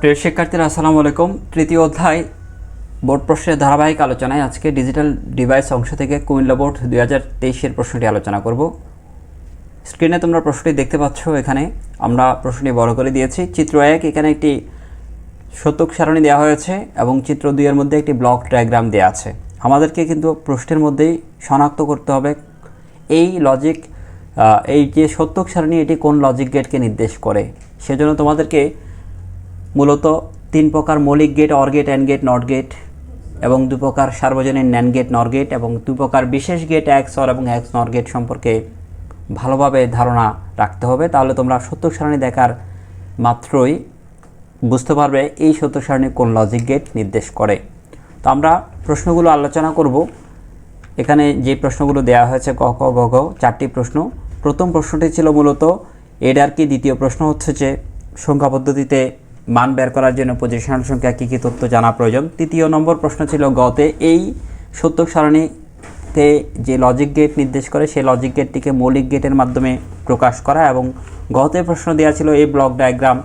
প্রিয় শিক্ষার্থীরা, আসসালামু আলাইকুম। তৃতীয় অধ্যায়, বোর্ড প্রশ্নের ধারাবাহিক আলোচনায় আজকে ডিজিটাল ডিভাইস অংশ থেকে কুমিল্লা বোর্ড দুই হাজার তেইশের প্রশ্নটি আলোচনা করব। স্ক্রিনে তোমরা প্রশ্নটি দেখতে পাচ্ছ, এখানে আমরা প্রশ্নটি বড় করে দিয়েছি। চিত্র এক, এখানে একটি শতক সারণী দেওয়া হয়েছে এবং চিত্র দুইয়ের মধ্যে একটি ব্লক ডায়াগ্রাম দেওয়া আছে। আমাদেরকে কিন্তু প্রশ্নের মধ্যেই শনাক্ত করতে হবে এই লজিক এই যে সত্যক সারণী, এটি কোন লজিক গেটকে নির্দেশ করে? সেজন্য তোমাদেরকে মূলত তিন প্রকার মৌলিক gate OR gate AND gate NOT gate এবং দু প্রকার সার্বজনীন ন্যান গেট নর গেট এবং দু প্রকার বিশেষ গেট এক্স অর এবং এক্স নর গেট সম্পর্কে ভালোভাবে ধারণা রাখতে হবে। তাহলে তোমরা সত্যক সারণী দেখার মাত্রই বুঝতে পারবে এই সত্য সারণী কোন লজিক গেট নির্দেশ করে। তো আমরা প্রশ্নগুলো আলোচনা করব। এখানে যে প্রশ্নগুলো দেওয়া হয়েছে ক ক গ ঘ চারটি প্রশ্ন। প্রথম প্রশ্নটি ছিল মূলত, এডার কি দ্বিতীয় প্রশ্ন হচ্ছে যে, সংখ্যা পদ্ধতিতে মান বের করার জন্য পজিশনাল সংখ্যা কী কী তথ্য জানা প্রয়োজন? তৃতীয় নম্বর প্রশ্ন ছিল গতে এই সত্যক সারণীতে যে লজিক গেট নির্দেশ করে, সেই লজিক গেটটিকে মৌলিক গেটের মাধ্যমে প্রকাশ করা এবং গতে প্রশ্ন দেওয়া ছিল এই ব্লক ডায়াগ্রাম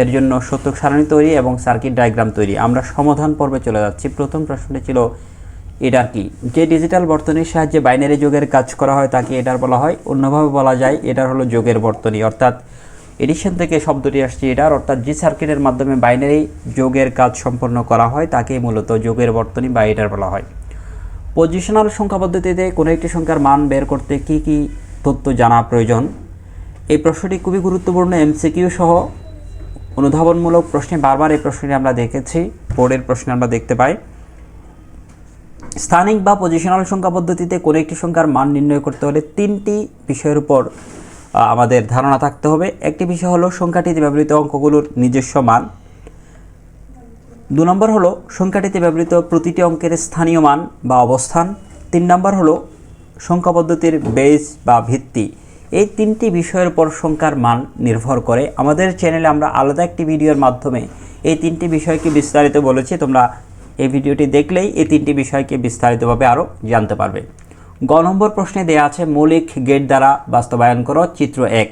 এর জন্য সত্যক সারণী তৈরি এবং সার্কিট ডায়াগ্রাম তৈরি। আমরা সমাধান পর্বে চলে যাচ্ছি। প্রথম প্রশ্নটি ছিল এটার কি? যে ডিজিটাল বর্তনীর সাহায্যে বাইনারি যোগের কাজ করা হয় তাকে এটার বলা হয়। অন্যভাবে বলা যায়, এটার হলো যোগের বর্তনী। অর্থাৎ এডিশন থেকে শব্দটি আসছে এটার অর্থাৎ যে সার্কিটের মাধ্যমে বাইনারি যোগের কাজ সম্পন্ন করা হয় তাকে মূলত যোগের বর্তনী বা এটার বলা হয়। পজিশনাল সংখ্যা পদ্ধতিতে কোনো একটি সংখ্যার মান বের করতে কি কি তথ্য জানা প্রয়োজন? এই প্রশ্নটি খুবই গুরুত্বপূর্ণ এমসিকিউ সহ অনুধাবনমূলক প্রশ্নে বারবার এই প্রশ্নটি আমরা দেখেছি বোর্ডের প্রশ্নে আমরা দেখতে পাই। স্থানিক বা পজিশনাল সংখ্যা পদ্ধতিতে কোনো একটি সংখ্যার মান নির্ণয় করতে হলে তিনটি বিষয়ের উপর আমাদের ধারণা থাকতে হবে। একটি বিষয় হলো সংখ্যাটিতে ব্যবহৃত অঙ্কগুলোর নিজস্ব মান। দু নম্বর হলো সংখ্যাটিতে ব্যবহৃত প্রতিটি অঙ্কের স্থানীয় মান বা অবস্থান। তিন নম্বর হলো সংখ্যা পদ্ধতির বেস বা ভিত্তি। এই তিনটি বিষয়ের উপর সংখ্যার মান নির্ভর করে। আমাদের চ্যানেলে আমরা আলাদা একটি ভিডিওর মাধ্যমে এই তিনটি বিষয়কে বিস্তারিত বলেছি। তোমরা এই ভিডিওটি দেখলেই এই তিনটি বিষয়কে বিস্তারিতভাবে আরও জানতে পারবে। গ নম্বর প্রশ্নে দেয়া আছে, মৌলিক গেট দ্বারা বাস্তবায়ন করো, চিত্র এক।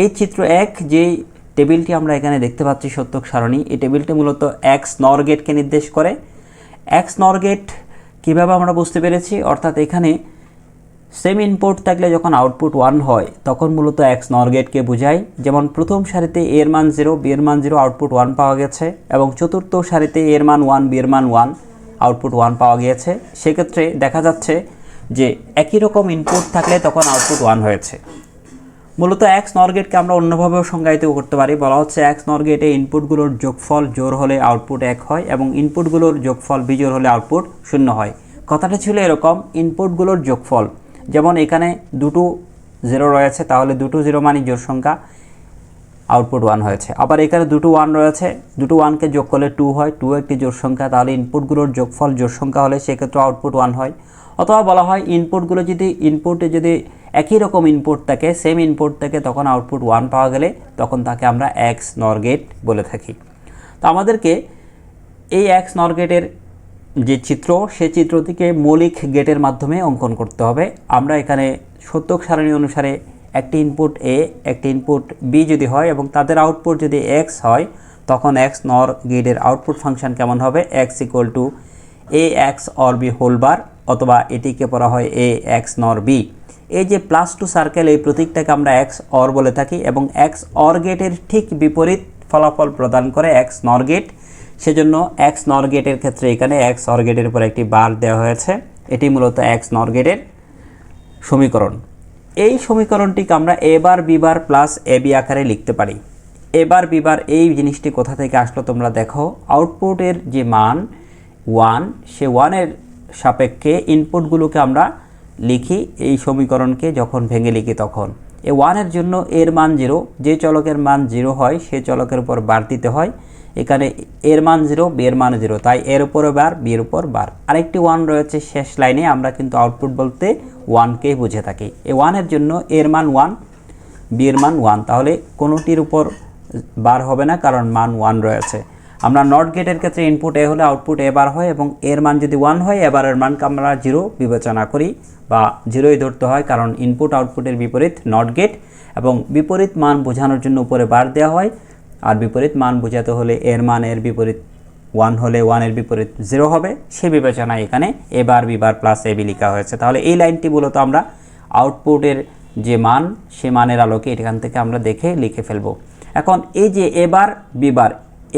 এই চিত্র এক যে টেবিলটি আমরা এখানে দেখতে পাচ্ছি, সত্যক সারণী, এই টেবিলটি মূলত এক্স নর গেটকে নির্দেশ করে। এক্স নর গেট কীভাবে আমরা বুঝতে পেরেছি? অর্থাৎ এখানে সেম ইনপুট থাকলে যখন আউটপুট ওয়ান হয়, তখন মূলত এক্স নর গেটকে বোঝায়। যেমন প্রথম সারিতে এর মান জিরো বি এর মান জিরো আউটপুট ওয়ান পাওয়া গেছে এবং চতুর্থ সারিতে এর মান ওয়ান বি এর মান ওয়ান আউটপুট ওয়ান পাওয়া গিয়েছে। সেক্ষেত্রে দেখা যাচ্ছে যে একই রকম ইনপুট থাকলে তখন আউটপুট ওয়ান হয়েছে। মূলত এক্স নর গেটকে আমরা অন্যভাবেও সংজ্ঞায়িত করতে পারি। বলা হচ্ছে এক্স নর গেটে ইনপুটগুলোর যোগফল জোর হলে আউটপুট এক হয় এবং ইনপুটগুলোর যোগফল বিজোর হলে আউটপুট শূন্য হয়। কথাটা ছিল এরকম ইনপুটগুলোর যোগফল। যেমন এখানে দুটো জিরো রয়েছে, তাহলে দুটো জিরো মানে জোর সংখ্যা আউটপুট ওয়ান হয়েছে। আবার এখানে দুটো ওয়ান রয়েছে দুটো ওয়ানকে যোগ করলে টু হয় টু একটি জোর সংখ্যা, তাহলে ইনপুটগুলোর যোগফল জোর সংখ্যা হলে সেক্ষেত্রে আউটপুট ওয়ান হয়। অথবা বলা হয় ইনপুটগুলো যদি ইনপুটে যদি একই রকম ইনপুট থাকে সেম ইনপুট থাকে, তখন আউটপুট ওয়ান পাওয়া গেলে তখন তাকে আমরা এক্স নর গেট বলে থাকি। তো আমাদেরকে এই এক্স নর গেটের যে চিত্র সে চিত্রটিকে মৌলিক গেটের মাধ্যমে অঙ্কন করতে হবে। আমরা এখানে সত্যক সারণী অনুসারে একটি ইনপুট এ একটি ইনপুট বি যদি হয় এবং তাদের আউটপুট যদি এক্স হয়, তখন এক্স নর গেটের আউটপুট ফাংশন কেমন হবে? X equal to A X OR B whole bar অথবা এটিকে পড়া হয় এ এক্স নর বি এই যে প্লাস টু সার্কেল এই প্রতীকটাকে আমরা এক্স অর বলে থাকি এবং এক্স অর গেটের ঠিক বিপরীত ফলাফল প্রদান করে এক্স নর গেট সেজন্য এক্স নর গেটের ক্ষেত্রে এখানে এক্স অর গেটের উপর একটি বার দেওয়া হয়েছে। এটি মূলত এক্স নর গেটের সমীকরণ। এই সমীকরণটিকে আমরা এবার বিবার প্লাস এ বি আকারে লিখতে পারি। এবার বিবার এই জিনিসটি কোথা থেকে আসলো তোমরা দেখো। আউটপুটের যে মান ওয়ান, সে ওয়ানের সাপেক্ষে ইনপুটগুলোকে আমরা লিখি, এই সমীকরণকে যখন ভেঙে লিখি তখন। এ ওয়ানের জন্য এর মান জিরো যে চলকের মান জিরো হয়, সে চলকের উপর বার দিতে হয়। এখানে এর মান জিরো বি এর মান জিরো তাই এর উপরে বার বি এর উপর বার। আরেকটি ওয়ান রয়েছে শেষ লাইনে, আমরা কিন্তু আউটপুট বলতে ওয়ানকেই বুঝে থাকি। এ ওয়ানের জন্য এর মান ওয়ান বিয়ের মান ওয়ান তাহলে কোনোটির উপর বার হবে না, কারণ মান ওয়ান রয়েছে। আমরা নট গেটের ক্ষেত্রে ইনপুট এ হলে আউটপুট এ বার হয় এবং এর মান যদি ওয়ান হয় এবারের মানকে আমরা জিরো বিবেচনা করি বা জিরোই ধরতে হয় কারণ ইনপুট আউটপুটের বিপরীত নট গেট এবং বিপরীত মান বোঝানোর জন্য উপরে বার দেওয়া হয়। আর বিপরীত মান বোঝাতে হলে এর মান এর বিপরীত ওয়ান হলে ওয়ানের বিপরীত জিরো হবে। সে বিবেচনায় এখানে এবার বিবার প্লাস এবি লেখা হয়েছে। তাহলে এই লাইনটি মূলত আমরা আউটপুটের যে মান, সে মানের আলোকে এখান থেকে আমরা দেখে লিখে ফেলব। এখন এই যে এবার বিবার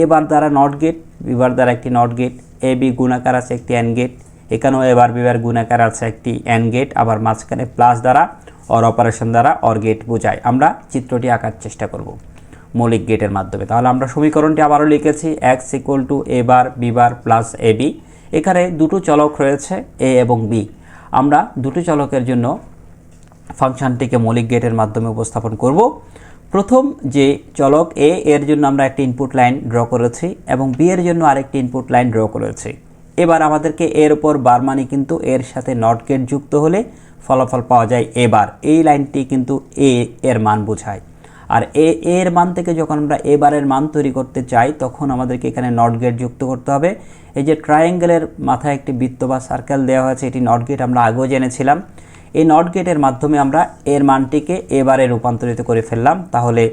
এবার দ্বারা নট গেট বিবার দ্বারা একটি নট গেট এ বি গুণাকার আছে একটি অ্যান গেট এখানেও এবার বিবার গুণাকার আছে একটি অ্যান গেট আবার মাঝখানে প্লাস দ্বারা অর অপারেশন দ্বারা অর গেট বোঝায়। আমরা চিত্রটি আঁকার চেষ্টা করব মৌলিক গেটের মাধ্যমে। তাহলে আমরা সমীকরণটি আবারও লিখেছি X equal to A bar B plus A B এখানে দুটো চলক রয়েছে এ এবং বি আমরা দুটো চলকের জন্য ফাংশনটিকে মৌলিক গেটের মাধ্যমে উপস্থাপন করব। প্রথম যে চলক এ এর জন্য আমরা একটি ইনপুট লাইন ড্র করেছি এবং বি এর জন্য আরেকটি ইনপুট লাইন ড্র করেছি। এবার আমাদেরকে এর উপর বার মানে কিন্তু এর সাথে নট গেট যুক্ত হলে ফলাফল পাওয়া যায় এবার। এই লাইনটি কিন্তু এ এর মান বোঝায়। আর এ এর মান থেকে যখন আমরা এবারের মান তৈরি করতে চাই, তখন আমাদেরকে এখানে নট গেট যুক্ত করতে হবে। এই যে ট্রায়াঙ্গেলের মাথায় একটি বৃত্ত বা সার্কেল দেওয়া হয়েছে, এটি নট গেট আমরা আগেও জেনেছিলাম। এই নট গেটের মাধ্যমে আমরা এর মানটিকে এবারে রূপান্তরিত করে ফেললাম। তাহলে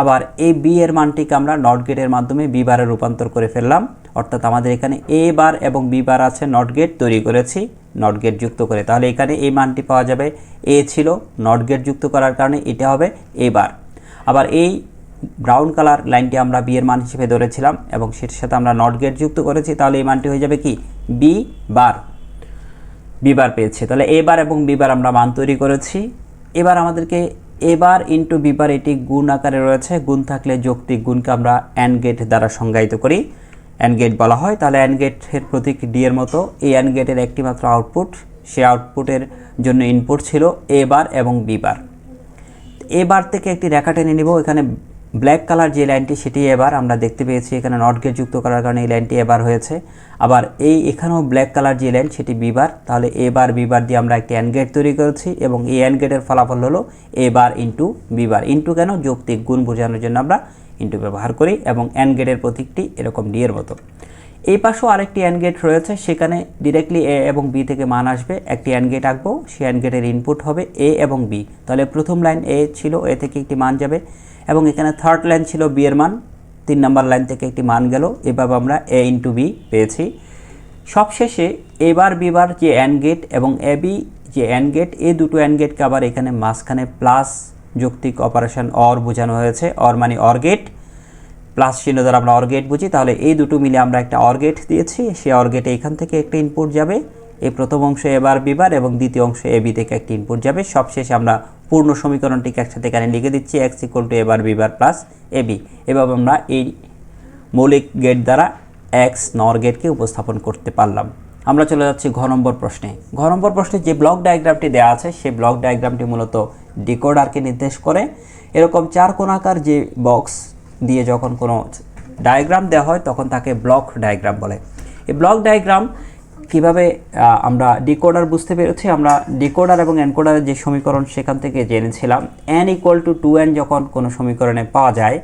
আবার এই বি এর মানটিকে আমরা নট গেটের মাধ্যমে বি বারে রূপান্তর করে ফেললাম। অর্থাৎ আমাদের এখানে এ বার এবং বি বার আছে, নট গেট তৈরি করেছি, নট গেট যুক্ত করে। তাহলে এখানে এই মানটি পাওয়া যাবে এ ছিল, নট গেট যুক্ত করার কারণে এটা হবে এ বার। আবার এই ব্রাউন কালার লাইনটি আমরা বি এর মান হিসেবে ধরেছিলাম এবং সেটার সাথে আমরা নট গেট যুক্ত করেছি, তাহলে এই মানটি হয়ে যাবে কি? বি বার। বিবার পেয়েছি। তাহলে এবার এবং বিবার আমরা মান তৈরি করেছি। এবার আমাদেরকে এবার ইন্টু বিবার এটি গুণ আকারে রয়েছে। গুণ থাকলে যৌক্তিক গুণকে আমরা অ্যান্ড গেট দ্বারা সংজ্ঞায়িত করি। অ্যান্ড গেট বলা হয়। তাহলে অ্যান্ড গেটের প্রতীক ডি এর মতো। এই অ্যান্ড গেটের একটি আউটপুট সে আউটপুটের জন্য ইনপুট ছিল এবার এবং বিবার। এবার থেকে একটি রেখা টেনে নিব। এখানে ব্ল্যাক কালার যে লাইনটি, সেটি এবার আমরা দেখতে পেয়েছি, এখানে নট গেট যুক্ত করার কারণে এই লাইনটি এবার হয়েছে। আবার এই এখানেও ব্ল্যাক কালার যে লাইন, সেটি বিবার। তাহলে এবার বিবার দিয়ে আমরা একটি অ্যান গেট তৈরি করেছি এবং এই অ্যান্ড গেটের ফলাফল হলো এবার ইন্টু বিবার। ইন্টু কেন? যৌক্তিক গুণ বোঝানোর জন্য আমরা ইন্টু ব্যবহার করি এবং অ্যান্ড গেটের প্রতীকটি এরকম ডি এর মতো। এই পাশেও আরেকটি অ্যান্ড গেট রয়েছে, সেখানে ডিরেক্টলি এ এবং বি থেকে মান আসবে। একটি অ্যান্ড গেট আঁকবো সেই অ্যান্ড গেটের ইনপুট হবে এ এবং বি তাহলে প্রথম লাইন এ ছিল এ থেকে একটি মান যাবে, এবং এখানে থার্ড লাইন ছিল বি এর মান। তিন নম্বর লাইন থেকে একটি মান গেল, এভাবে আমরা এ ইন্টু বি পেয়েছি। সবশেষে এবার বিবার যে অ্যান্ড গেট এবং এ বি যে অ্যান্ড গেট এই দুটো অ্যান্ড গেটকে আবার এখানে মাঝখানে প্লাস যৌক্তিক অপারেশন অর বোঝানো হয়েছে অর মানে অর গেট প্লাস চিহ্ন দ্বারা আমরা অর গেট বুঝি, তাহলে এই দুটো মিলে আমরা একটা অর গেট দিয়েছি। সেই অর গেটে এখান থেকে একটা ইনপুট যাবে। এই প্রথম অংশে এবার বিবার এবং দ্বিতীয় অংশে এ বি থেকে একটা ইনপুট যাবে। সবশেষে আমরা পূর্ণ সমীকরণটিকে একসাথে এখানে লিখে দিচ্ছি এক্স ইকুয়াল টু এবার B bar plus A B এভাবে আমরা এই মৌলিক গেট দ্বারা এক্স নর গেটকে উপস্থাপন করতে পারলাম। আমরা চলে যাচ্ছি ঘ নম্বর প্রশ্নে। ঘ নম্বর প্রশ্নে যে ব্লক ডায়াগ্রামটি দেওয়া আছে সেই ব্লক ডায়াগ্রামটি মূলত ডিকোডারকে নির্দেশ করে। এরকম চার কোণাকার যে বক্স দিয়ে যখন কোনো ডায়াগ্রাম দেওয়া হয়, তখন তাকে ব্লক ডায়াগ্রাম বলে। এই ব্লক ডায়াগ্রাম কীভাবে আমরা ডিকোডার বুঝতে পেরেছি? আমরা ডিকোডার এবং এনকোডারের যে সমীকরণ, সেখান থেকে জেনেছিলাম। N equal to two N যখন কোনো সমীকরণে পাওয়া যায়,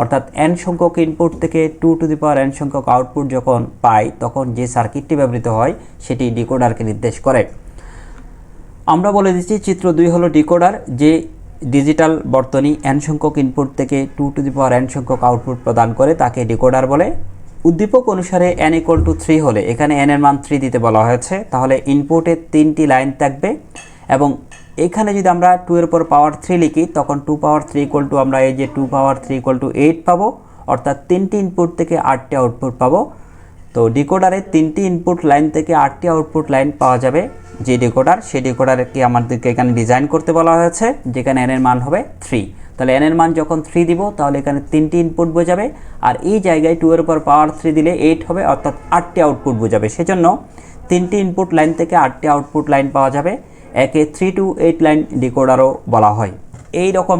অর্থাৎ এন সংখ্যক ইনপুট থেকে to two the power N সংখ্যক আউটপুট যখন পাই, তখন যে সার্কিটটি ব্যবহৃত হয়, সেটি ডিকোডারকে নির্দেশ করে। আমরা বলে দিচ্ছি, চিত্র দুই হলো ডিকোডার যে ডিজিটাল বর্তনী এন সংখ্যক ইনপুট থেকে to two the power N সংখ্যক আউটপুট প্রদান করে তাকে ডিকোডার বলে। উদ্দীপক অনুসারে এন ইকুয়াল টু থ্রি হলে এখানে এন এর মান থ্রি দিতে বলা হয়েছে। তাহলে ইনপুটে তিনটি লাইন থাকবে এবং এখানে যদি আমরা টু এর উপর পাওয়ার থ্রি লিখি, তখন two power three equal to আমরা এই যে two power three equal to eight পাবো। অর্থাৎ তিনটি ইনপুট থেকে আটটি আউটপুট পাবো। তো ডিকোডারে তিনটি ইনপুট লাইন থেকে আটটি আউটপুট লাইন পাওয়া যাবে। যে ডিকোডার সেই ডিকোডারটি আমাদেরকে এখানে ডিজাইন করতে বলা হয়েছে, যেখানে এন এর মান হবে থ্রি তাহলে এন এর মান যখন থ্রি দিব, তাহলে এখানে তিনটি ইনপুট বোঝাবে, আর এই জায়গায় টু এর উপর পাওয়ার থ্রি দিলে এইট হবে, অর্থাৎ আটটি আউটপুট বোঝাবে। সেজন্য তিনটি ইনপুট লাইন থেকে আটটি আউটপুট লাইন পাওয়া যাবে। একে থ্রি টু এইট লাইন ডিকোডারও বলা হয়। এই রকম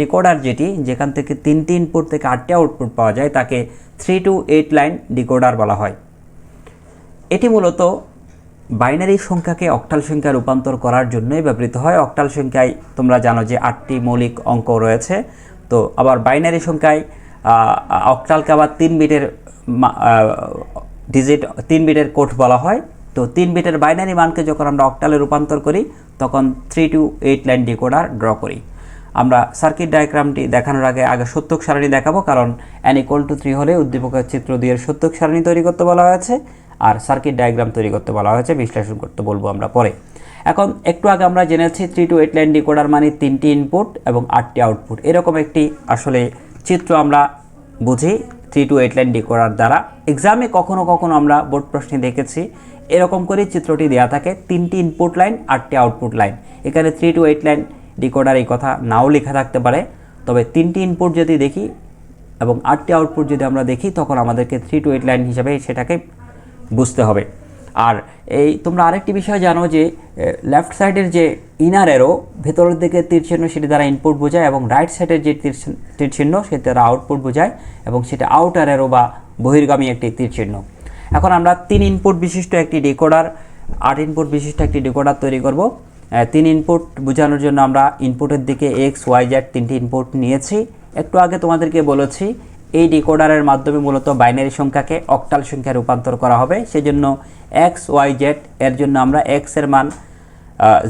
ডিকোডার যেটি, যেখান থেকে তিনটি ইনপুট থেকে আটটি আউটপুট পাওয়া যায়, তাকে three to eight line decoder বলা হয়। এটি মূলত বাইনারি সংখ্যাকে অক্টাল সংখ্যায় রূপান্তর করার জন্যই ব্যবহৃত হয়। অক্টাল সংখ্যায় তোমরা জানো যে আটটি মৌলিক অঙ্ক রয়েছে। তো আবার বাইনারি সংখ্যায় অক্টালকে আবার তিন বিটের ডিজিট, তিন বিটের কোড বলা হয়। তো তিন বিটের বাইনারি মানকে যখন আমরা অক্টালে রূপান্তর করি, তখন three to eight line decoder draw করি। আমরা সার্কিট ডায়াগ্রামটি দেখানোর আগে আগে সত্যক সারণী দেখাবো, কারণ অ্যান ইকুয়াল টু থ্রি হলে উদ্দীপকের চিত্র দিয়ে সত্যক সারণী তৈরি করতে বলা হয়েছে, আর সার্কিট ডায়াগ্রাম তৈরি করতে বলা হয়েছে, বিশ্লেষণ করতে বলব আমরা পরে। এখন একটু আগে আমরা জেনেছি three to eight line decoder মানে তিনটি ইনপুট এবং আটটি আউটপুট এরকম একটি আসলে চিত্র আমরা বুঝি three to eight line decoder দ্বারা। এক্সামে কখনো কখনো আমরা বোর্ড প্রশ্নে দেখেছি, এরকম করে চিত্রটি দেওয়া থাকে, তিনটি ইনপুট লাইন আটটি আউটপুট লাইন এখানে three to eight line decoder এই কথা নাও লেখা থাকতে পারে। তবে তিনটি ইনপুট যদি দেখি এবং আটটি আউটপুট যদি আমরা দেখি, তখন আমাদেরকে থ্রি টু এইট লাইন হিসাবে সেটাকে বুঝতে হবে। আর এই তোমরা আরেকটি বিষয় জানো যে লেফট সাইডের যে ইনার এরো ভেতরের দিকে তীর চিহ্ন সেটি দ্বারা ইনপুট বোঝায় এবং রাইট সাইডের যে তীর চিহ্ন- তীর চিহ্ন, সেটি দ্বারা আউটপুট বোঝায় এবং সেটা আউটার এরো বা বহির্গামী একটি তীর চিহ্ন। এখন আমরা তিন ইনপুট বিশিষ্ট একটি ডিকোডার আট ইনপুট বিশিষ্ট একটি ডিকোডার তৈরি করব। তিন ইনপুট বোঝানোর জন্য আমরা ইনপুটের দিকে এক্স ওয়াই জেড তিনটি ইনপুট নিয়েছি। একটু আগে তোমাদেরকে বলেছি, এই ডিকোডারের মাধ্যমে মূলত বাইনারি সংখ্যাকে অক্টাল সংখ্যায় রূপান্তর করা হবে। সেজন্য এক্স ওয়াই জেড এর জন্য আমরা এক্সের মান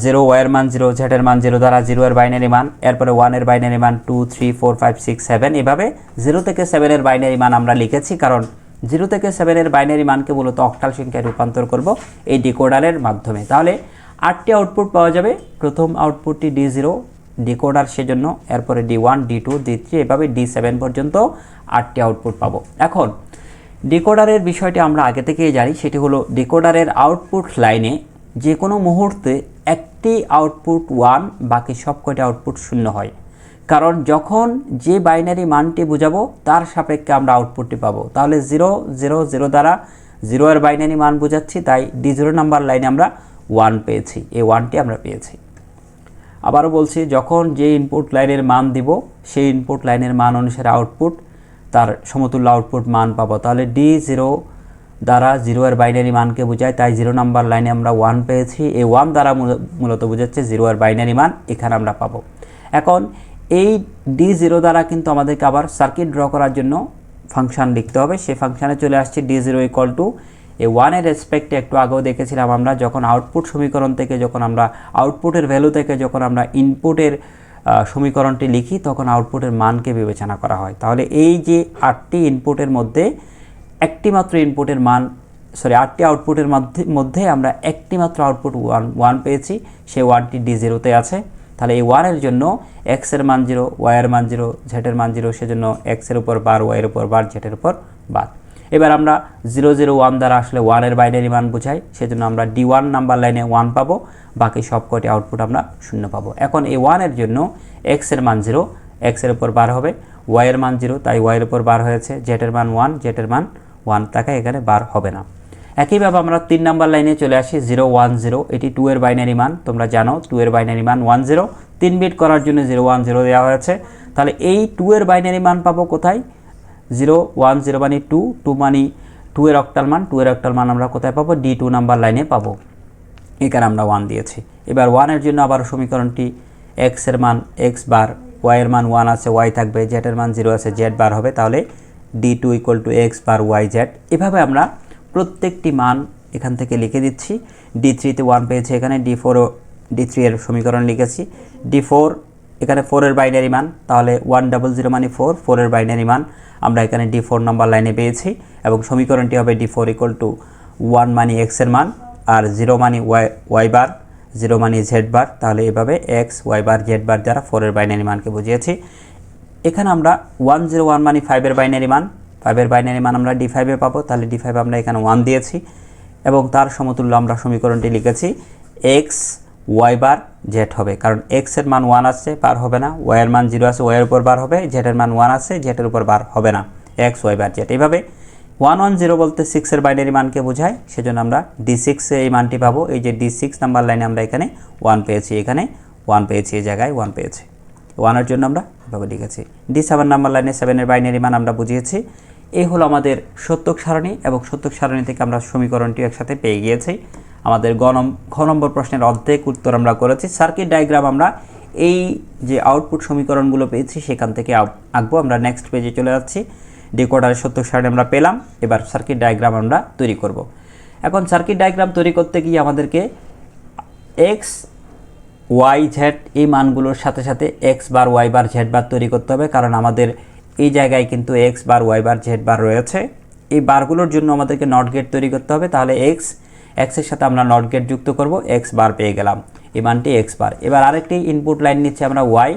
জিরো ওয়াইয়ের মান জিরো জেডের মান জিরো দ্বারা জিরো এর বাইনারি মান, এরপরে ওয়ানের বাইনারি মান two three four five six seven এভাবে জিরো থেকে সেভেনের বাইনারি মান আমরা লিখেছি। কারণ জিরো থেকে সেভেনের বাইনারি মানকে মূলত অক্টাল সংখ্যায় রূপান্তর করব এই ডিকোডারের মাধ্যমে। তাহলে আটটি আউটপুট পাওয়া যাবে। প্রথম আউটপুটটি ডি জিরো ডিকোডার সেজন্য, এরপরে D one D two D three এভাবে ডি সেভেন পর্যন্ত আটটি আউটপুট পাবো। এখন ডিকোডারের বিষয়টি আমরা আগে থেকেই জানি, সেটি হলো ডিকোডারের আউটপুট লাইনে যে কোনো মুহূর্তে একটি আউটপুট ওয়ান বাকি সবকটি আউটপুট শূন্য হয়। কারণ যখন যে বাইনারি মানটি বোঝাবো, তার সাপেক্ষে আমরা আউটপুটটি পাবো। তাহলে জিরো জিরো জিরো দ্বারা জিরো এর বাইনারি মান বোঝাচ্ছি, তাই ডি জিরো নাম্বার লাইনে আমরা ওয়ান পেয়েছি, এই ওয়ানটি আমরা পেয়েছি। আবারও বলছি, যখন যে ইনপুট লাইনের মান দিব, সেই ইনপুট লাইনের মান অনুসারে আউটপুট তার সমতুল্য আউটপুট মান পাবো। তাহলে ডি জিরো দ্বারা জিরো এর বাইনারি মানকে বোঝায়, তাই জিরো নাম্বার লাইনে আমরা ওয়ান পেয়েছি, এই ওয়ান দ্বারা মূলত বোঝাচ্ছে জিরো এর বাইনারি মান এখানে আমরা পাবো। এখন এই ডি জিরো দ্বারা কিন্তু আমাদেরকে আবার সার্কিট ড্র করার জন্য ফাংশন লিখতে হবে সেই ফাংশানে চলে আসছে ডি জিরো ইকুয়াল টু এই ওয়ানের রেসপেক্টে একটু আগেও দেখেছিলাম আমরা, যখন আউটপুট সমীকরণ থেকে, যখন আমরা আউটপুটের ভ্যালু থেকে যখন আমরা ইনপুটের সমীকরণটি লিখি, তখন আউটপুটের মানকে বিবেচনা করা হয়। তাহলে এই যে আটটি ইনপুটের মধ্যে একটি মাত্র ইনপুটের মান সরি আটটি আউটপুটের মধ্যে মধ্যে আমরা একটি মাত্র আউটপুট ওয়ান ওয়ান পেয়েছি, সেই ওয়ানটি ডি জিরোতে আছে। তাহলে এই ওয়ানের জন্য এক্সের মান জিরো ওয়াইয়ের মান জিরো জেডের মান জিরো সেজন্য এক্সের উপর বার ওয়াইয়ের উপর বার জেডের উপর বার এবার আমরা জিরো জিরো ওয়ান দ্বারা আসলে ওয়ানের বাইনারি মান বোঝাই, সেজন্য আমরা ডি ওয়ান নাম্বার লাইনে ওয়ান পাবো, বাকি সব কটি আউটপুট আমরা শূন্য পাবো। এখন এই ওয়ানের জন্য এক্সের মান জিরো এক্সের উপর বার হবে ওয়াইয়ের মান জিরো তাই ওয়াইয়ের উপর বার হয়েছে জেটের মান ওয়ান জেটের মান ওয়ান টাকা এখানে বার হবে না। একইভাবে আমরা তিন নাম্বার লাইনে চলে আসি জিরো ওয়ান জিরো এটি টু এর বাইনারি মান, তোমরা জানো টু এর বাইনারি মান ওয়ান জিরো তিন বিট করার জন্য জিরো ওয়ান জিরো দেওয়া হয়েছে। তাহলে এই টু এর বাইনারি মান পাবো কোথায়? জিরো ওয়ান জিরো মানে টু টু মানে টু এর অক্টাল মান, টু এর অক্টাল মান আমরা কোথায় পাবো? ডি টু নাম্বার লাইনে পাবো। এখানে আমরা ওয়ান দিয়েছি। এবার ওয়ানের জন্য আবার সমীকরণটি এক্সের মান এক্স বার ওয়াই এর মান ওয়ান আছে ওয়াই থাকবে জেড এর মান জিরো আছে জেড বার হবে, তাহলে D two equal to X bar Y Z এভাবে আমরা প্রত্যেকটি মান এখান থেকে লিখে দিচ্ছি। ডি থ্রিতে ওয়ান পেয়েছি এখানে ডি ফোরও ডি থ্রি এর সমীকরণ লিখেছি। ডি ফোর এখানে ফোরের বাইনারি মান, তাহলে ওয়ান ডাবল জিরো মানে ফোর ফোরের বাইনারি মান আমরা এখানে ডি ফোর নম্বর লাইনে পেয়েছি এবং সমীকরণটি হবে D four equal to one মানি এক্সের মান আর জিরো মানি ওয়াই ওয়াই বার জিরো মানি জেড বার তাহলে এভাবে X Y bar Z bar দ্বারা ফোরের বাইনারি মানকে বুঝিয়েছি। এখানে আমরা ওয়ান জিরো ওয়ান মানে ফাইভের বাইনারি মান ফাইভের বাইনারি মান আমরা ডি ফাইভে পাবো, তাহলে ডি ফাইভ আমরা এখানে ওয়ান দিয়েছি এবং তার সমতুল্য আমরা সমীকরণটি লিখেছি এক্স ওয়াই বার জেড হবে। কারণ এক্সের মান ওয়ান আছে বার হবে না। ওয়াই এর মান জিরো আছে ওয়াই এর উপর বার হবে। জেড এর মান ওয়ান আছে জেড এর উপর বার হবে না। এক্স ওয়াই বার জেড এইভাবে ওয়ান ওয়ান জিরো বলতে সিক্সের বাইনারি মানকে বোঝায়। সেজন্য আমরা ডি সিক্সে এই মানটি পাবো। এই যে ডি সিক্স নাম্বার লাইনে আমরা এখানে ওয়ান পেয়েছি। এখানে ওয়ান পেয়েছি, এই জায়গায় ওয়ান পেয়েছি। ওয়ানের জন্য আমরা এভাবে লিখেছি। ডি সেভেন নাম্বার লাইনে সেভেনের বাইনারি মান আমরা বুঝিয়েছি। এই হলো আমাদের সত্যক সারণী এবং সত্যক সারণী থেকে আমরা সমীকরণটি একসাথে পেয়ে গিয়েছি। আমাদের গ নম, ঘ নম্বর প্রশ্নের অর্ধেক উত্তর আমরা করেছি। সার্কিট ডায়াগ্রাম আমরা এই যে আউটপুট সমীকরণগুলো পেয়েছি, সেখান থেকে আঁকবো। আমরা নেক্সট পেজে চলে যাচ্ছি। ডিকোডারের সত্যক সারণী আমরা পেলাম। এবার সার্কিট ডায়াগ্রাম আমরা তৈরি করব। এখন সার্কিট ডায়াগ্রাম তৈরি করতে গিয়ে আমাদেরকে এক্স ওয়াই ঝেড এই মানগুলোর সাথে সাথে এক্স বার ওয়াই বার ঝেড বার তৈরি করতে হবে। কারণ আমাদের এই জায়গায় কিন্তু X bar Y bar Z bar রয়েছে। এই বারগুলোর জন্য আমাদেরকে নট গেট তৈরি করতে হবে। তাহলে এক্স এক্সের সাথে আমরা নট গেট যুক্ত করব এক্স বার পেয়ে গেলাম। এই মানটি এক্স বার এবার আরেকটি ইনপুট লাইন নিচ্ছে আমরা ওয়াই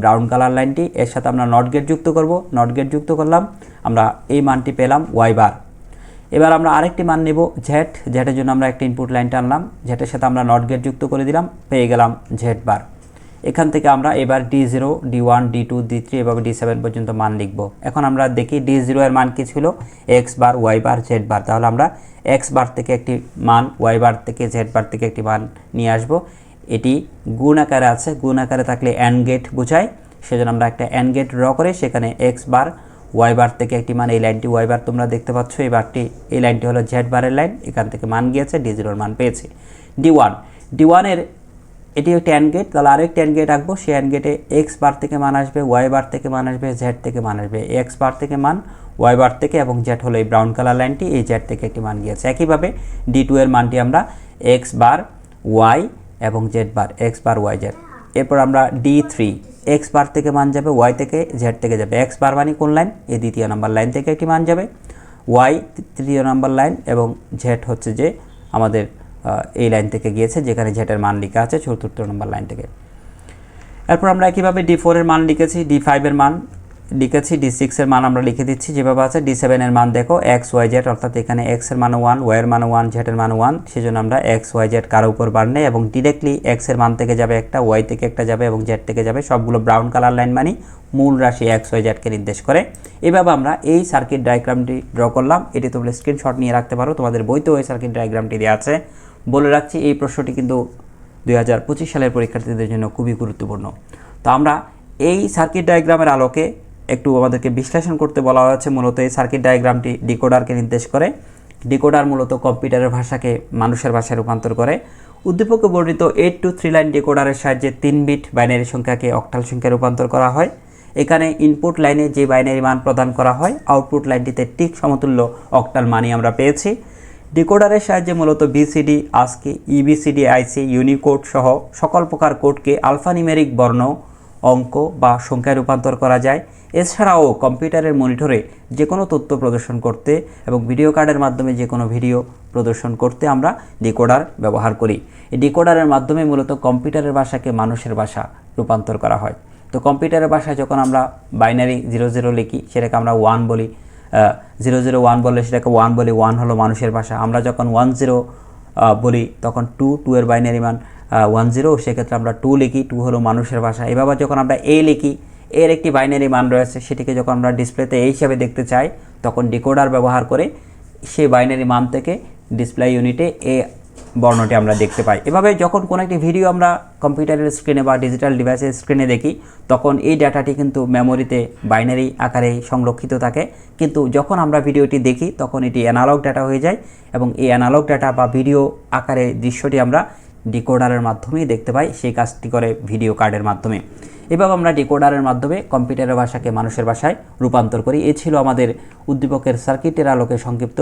ব্রাউন কালার লাইনটি এর সাথে আমরা নট গেট যুক্ত করব নট গেট যুক্ত করলাম, আমরা এই মানটি পেলাম ওয়াই বার এবার আমরা আরেকটি মান নেব ঝেড ঝেটের জন্য আমরা একটা ইনপুট লাইনটা আনলাম ঝেটের সাথে আমরা নট গেট যুক্ত করে দিলাম, পেয়ে গেলাম ঝেড বার এখান থেকে আমরা এবার D zero D one D two D three এবং ডি সেভেন পর্যন্ত মান লিখব। এখন আমরা দেখি ডি জিরো এর মান কি ছিল? X bar Y bar Z bar তাহলে আমরা এক্স বার থেকে একটি মান ওয়াই বার থেকে জেড বার থেকে একটি মান নিয়ে আসব। এটি গুণ আকারে আছে। গুণ আকারে থাকলে অ্যান গেট বোঝায়। সেজন্য আমরা একটা অ্যান গেট ড্র করে সেখানে এক্স বার ওয়াই বার থেকে একটি মান, এই লাইনটি ওয়াই বার তোমরা দেখতে পাচ্ছ। এই বারটি এই লাইনটি হলো জেড বারের লাইন এখান থেকে মান গিয়েছে। ডি জিরোর মান পেয়েছে। ডি ওয়ান ডি ওয়ানের এটি একটি অ্যান্ড গেট তাহলে আরেকটি অ্যান্ড গেট আঁকবো সেই অ্যান্ড গেটে এক্স বার থেকে মান আসবে ওয়াই বার থেকে মান আসবে জেড থেকে মান আসবে। এক্স বার থেকে মান ওয়াই বার থেকে, এবং জেড হলো এই ব্রাউন কালার লাইনটি এই জেড থেকে একটি মান গিয়েছে। একইভাবে ডি টু এর মানটি আমরা এক্স বার ওয়াই এবং Z bar X bar Y Z এরপর আমরা ডি থ্রি এক্স বার থেকে মান যাবে ওয়াই থেকে জেড থেকে যাবে। এক্স বার মানে কোন লাইন এই দ্বিতীয় নাম্বার লাইন থেকে একটি মান যাবে। ওয়াই তৃতীয় নাম্বার লাইন এবং জেড হচ্ছে যে আমাদের এই লাইন থেকে গিয়েছে, যেখানে জেটের মান লেখা আছে, চতুর্থ নম্বর লাইন থেকে। এরপর আমরা একইভাবে ডি ফোরের মান লিখেছি ডি ফাইভের মান লিখেছি ডি সিক্সের মান আমরা লিখে দিচ্ছি, যেভাবে আছে ডি সেভেনের মান দেখো এক্স ওয়াই জেড অর্থাৎ এখানে এক্সের মান ওয়ান ওয়াইয়ের মান ওয়ান জেডের মান ওয়ান সেজন্য আমরা এক্স ওয়াই জেড কারও উপর বার নেই এবং ডিরেক্টলি এক্সের মান থেকে যাবে একটা ওয়াই থেকে একটা যাবে এবং জেড থেকে যাবে, সবগুলো ব্রাউন কালার লাইন মানে মূল রাশি এক্স ওয়াই জেডকে নির্দেশ করে। এভাবে আমরা এই সার্কিট ডায়াগ্রামটি ড্র করলাম, এটি তোমরা স্ক্রিনশট নিয়ে রাখতে পারো, তোমাদের বইতেও এই সার্কিট ডায়াগ্রামটি দেওয়া আছে। বলে রাখছি, এই প্রশ্নটি কিন্তু দুই হাজার পঁচিশ সালের পরীক্ষার্থীদের জন্য খুবই গুরুত্বপূর্ণ। তো আমরা এই সার্কিট ডায়াগ্রামের আলোকে একটু আমাদেরকে বিশ্লেষণ করতে বলা হয়েছে। মূলত এই সার্কিট ডায়াগ্রামটি ডিকোডারকে নির্দেশ করে। ডিকোডার মূলত কম্পিউটারের ভাষাকে মানুষের ভাষায় রূপান্তর করে। উদ্দীপকে বর্ণিত এইট টু থ্রি লাইন ডিকোডারের সাহায্যে তিন বিট বাইনারি সংখ্যাকে অক্টাল সংখ্যায় রূপান্তর করা হয়। এখানে ইনপুট লাইনে যে বাইনারি মান প্রদান করা হয় আউটপুট লাইনটিতে ঠিক সমতুল্য অক্টাল মানই আমরা পেয়েছি। ডিকোডারের সাহায্যে মূলত বিসিডি আজকে ইবিসিডি আইসি ইউনিকোড সহ সকল প্রকার কোডকে আলফানিমেরিক বর্ণ, অঙ্ক বা সংখ্যায় রূপান্তর করা যায়। এছাড়াও কম্পিউটারের মনিটরে যে কোনো তথ্য প্রদর্শন করতে এবং ভিডিও কার্ডের মাধ্যমে যে কোনো ভিডিও প্রদর্শন করতে আমরা ডিকোডার ব্যবহার করি। এই ডিকোডারের মাধ্যমে মূলত কম্পিউটারের ভাষাকে মানুষের ভাষা রূপান্তর করা হয়। তো কম্পিউটারের ভাষায় যখন আমরা বাইনারি জিরো জিরো লিখি, সেটাকে আমরা ওয়ান বলি। জিরো জিরো ওয়ান বলে সেটাকে ওয়ান বলি ওয়ান হলো মানুষের ভাষা। আমরা যখন ওয়ান জিরো বলি, তখন টু টু এর বাইনারি মান ওয়ান জিরো সেক্ষেত্রে আমরা টু লিখি টু হলো মানুষের ভাষা। এভাবে যখন আমরা এ লিখি এর একটি বাইনারি মান রয়েছে, সেটিকে যখন আমরা ডিসপ্লেতে এই হিসাবে দেখতে চাই, তখন ডিকোডার ব্যবহার করে সেই বাইনারি মান থেকে ডিসপ্লে ইউনিটে এ বর্ণটি আমরা দেখতে পাই। এভাবে যখন কোনো একটি ভিডিও আমরা কম্পিউটারের স্ক্রিনে বা ডিজিটাল ডিভাইসের স্ক্রিনে দেখি, তখন এই ডাটাটি কিন্তু মেমোরিতে বাইনারি আকারে সংরক্ষিত থাকে। কিন্তু যখন আমরা ভিডিওটি দেখি, তখন এটি অ্যানালগ ডাটা হয়ে যায় এবং এই অ্যানালগ ডাটা বা ভিডিও আকারে দৃশ্যটি আমরা ডিকোডারের মাধ্যমেই দেখতে পাই সেই কাজটি করে ভিডিও কার্ডের মাধ্যমে। এভাবে আমরা ডিকোডারের মাধ্যমে কম্পিউটারের ভাষাকে মানুষের ভাষায় রূপান্তর করি। এ ছিল আমাদের উদ্দীপকের সার্কিটের আলোকে সংক্ষিপ্ত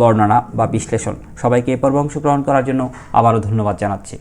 বর্ণনা বা বিশ্লেষণ। সবাইকে এ পর্ব অংশগ্রহণ করার জন্য আবারও ধন্যবাদ জানাচ্ছি।